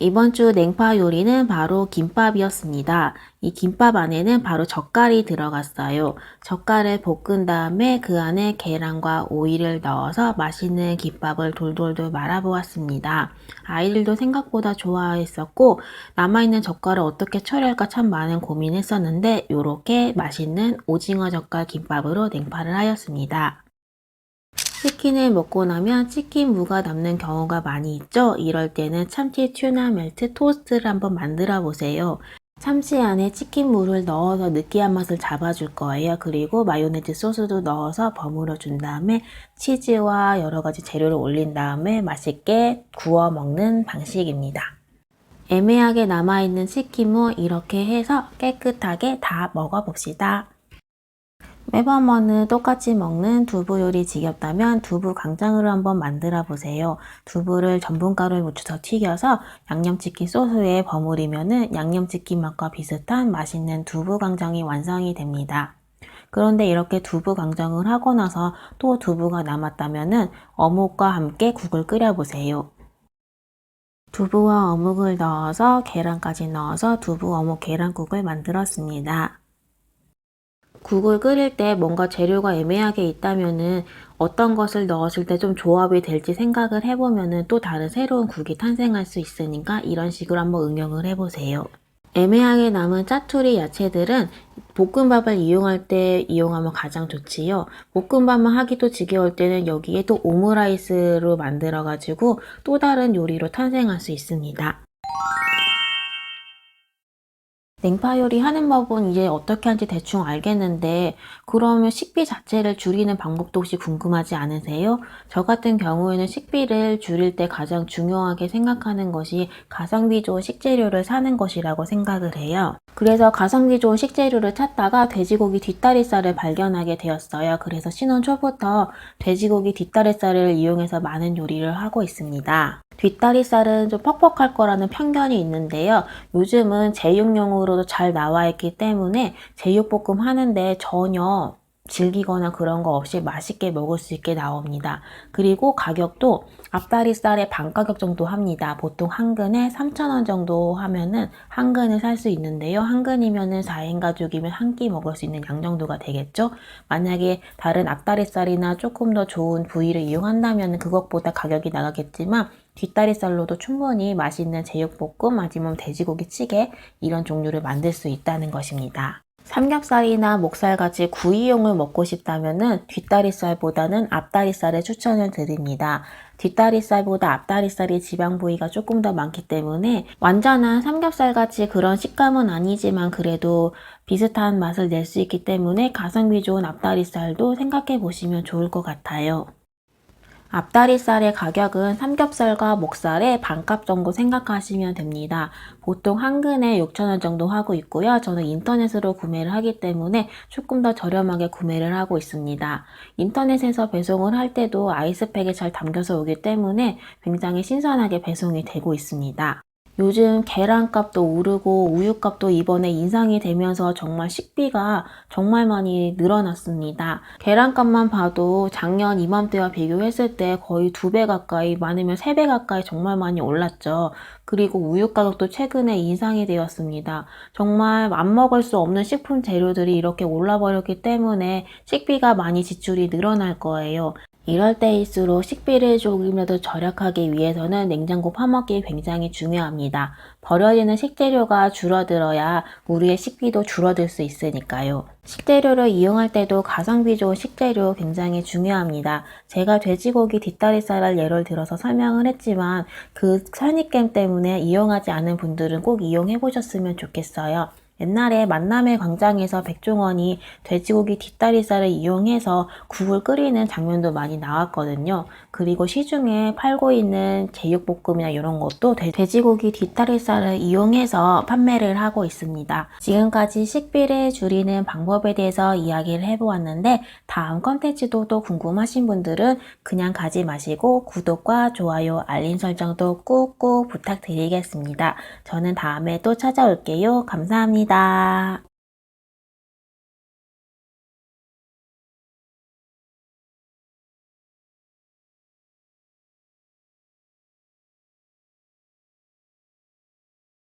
이번 주 냉파 요리는 바로 김밥이었습니다. 이 김밥 안에는 바로 젓갈이 들어갔어요. 젓갈을 볶은 다음에 그 안에 계란과 오이를 넣어서 맛있는 김밥을 돌돌돌 말아보았습니다. 아이들도 생각보다 좋아했었고 남아있는 젓갈을 어떻게 처리할까 참 많은 고민했었는데 이렇게 맛있는 오징어 젓갈 김밥으로 냉파를 하였습니다. 치킨을 먹고 나면 치킨 무가 남는 경우가 많이 있죠. 이럴 때는 참치 튜나 멜트 토스트를 한번 만들어 보세요. 참치 안에 치킨 무를 넣어서 느끼한 맛을 잡아줄 거예요. 그리고 마요네즈 소스도 넣어서 버무려 준 다음에 치즈와 여러 가지 재료를 올린 다음에 맛있게 구워 먹는 방식입니다. 애매하게 남아있는 치킨 무 이렇게 해서 깨끗하게 다 먹어봅시다. 매번만은 똑같이 먹는 두부 요리 지겹다면 두부 강장으로 한번 만들어 보세요. 두부를 전분가루에 묻혀서 튀겨서 양념치킨 소스에 버무리면은 양념치킨 맛과 비슷한 맛있는 두부 강정이 완성이 됩니다. 그런데 이렇게 두부 강정을 하고 나서 또 두부가 남았다면은 어묵과 함께 국을 끓여 보세요. 두부와 어묵을 넣어서 계란까지 넣어서 두부 어묵 계란국을 만들었습니다. 국을 끓일 때 뭔가 재료가 애매하게 있다면은 어떤 것을 넣었을 때 좀 조합이 될지 생각을 해보면은 또 다른 새로운 국이 탄생할 수 있으니까 이런 식으로 한번 응용을 해보세요. 애매하게 남은 짜투리 야채들은 볶음밥을 이용할 때 이용하면 가장 좋지요. 볶음밥만 하기도 지겨울 때는 여기에 또 오므라이스로 만들어가지고 또 다른 요리로 탄생할 수 있습니다. 냉파 요리 하는 법은 이제 어떻게 하는지 대충 알겠는데 그러면 식비 자체를 줄이는 방법도 혹시 궁금하지 않으세요? 저 같은 경우에는 식비를 줄일 때 가장 중요하게 생각하는 것이 가성비 좋은 식재료를 사는 것이라고 생각을 해요. 그래서 가성비 좋은 식재료를 찾다가 돼지고기 뒷다리살을 발견하게 되었어요. 그래서 신혼 초부터 돼지고기 뒷다리살을 이용해서 많은 요리를 하고 있습니다. 뒷다리살은 좀 퍽퍽할 거라는 편견이 있는데요. 요즘은 제육용으로도 잘 나와 있기 때문에 제육볶음 하는데 전혀 질기거나 그런 거 없이 맛있게 먹을 수 있게 나옵니다. 그리고 가격도 앞다리살의 반 가격 정도 합니다. 보통 한 근에 3,000원 정도 하면은 한 근을 살 수 있는데요. 한 근이면은 4인 가족이면 한 끼 먹을 수 있는 양 정도가 되겠죠. 만약에 다른 앞다리살이나 조금 더 좋은 부위를 이용한다면 그것보다 가격이 나가겠지만 뒷다리살로도 충분히 맛있는 제육볶음 아니면 돼지고기 찌개 이런 종류를 만들 수 있다는 것입니다. 삼겹살이나 목살같이 구이용을 먹고 싶다면 뒷다리살보다는 앞다리살을 추천을 드립니다. 뒷다리살보다 앞다리살이 지방 부위가 조금 더 많기 때문에 완전한 삼겹살같이 그런 식감은 아니지만 그래도 비슷한 맛을 낼 수 있기 때문에 가성비 좋은 앞다리살도 생각해 보시면 좋을 것 같아요. 앞다리살의 가격은 삼겹살과 목살의 반값 정도 생각하시면 됩니다. 보통 한 근에 6,000원 정도 하고 있고요. 저는 인터넷으로 구매를 하기 때문에 조금 더 저렴하게 구매를 하고 있습니다. 인터넷에서 배송을 할 때도 아이스팩에 잘 담겨서 오기 때문에 굉장히 신선하게 배송이 되고 있습니다. 요즘 계란값도 오르고 우유값도 이번에 인상이 되면서 정말 식비가 정말 많이 늘어났습니다. 계란값만 봐도 작년 이맘때와 비교했을 때 거의 두 배 가까이 많으면 세 배 가까이 정말 많이 올랐죠. 그리고 우유 가격도 최근에 인상이 되었습니다. 정말 안 먹을 수 없는 식품 재료들이 이렇게 올라버렸기 때문에 식비가 많이 지출이 늘어날 거예요. 이럴 때일수록 식비를 조금이라도 절약하기 위해서는 냉장고 파먹기 굉장히 중요합니다. 버려지는 식재료가 줄어들어야 우리의 식비도 줄어들 수 있으니까요. 식재료를 이용할 때도 가성비 좋은 식재료 굉장히 중요합니다. 제가 돼지고기 뒷다리살을 예를 들어서 설명을 했지만 그 선입견 때문에 이용하지 않은 분들은 꼭 이용해 보셨으면 좋겠어요. 옛날에 만남의 광장에서 백종원이 돼지고기 뒷다리살을 이용해서 국을 끓이는 장면도 많이 나왔거든요. 그리고 시중에 팔고 있는 제육볶음이나 이런 것도 돼지고기 뒷다리살을 이용해서 판매를 하고 있습니다. 지금까지 식비를 줄이는 방법에 대해서 이야기를 해보았는데 다음 컨텐츠도 또 궁금하신 분들은 그냥 가지 마시고 구독과 좋아요, 알림 설정도 꾹꾹 부탁드리겠습니다. 저는 다음에 또 찾아올게요. 감사합니다.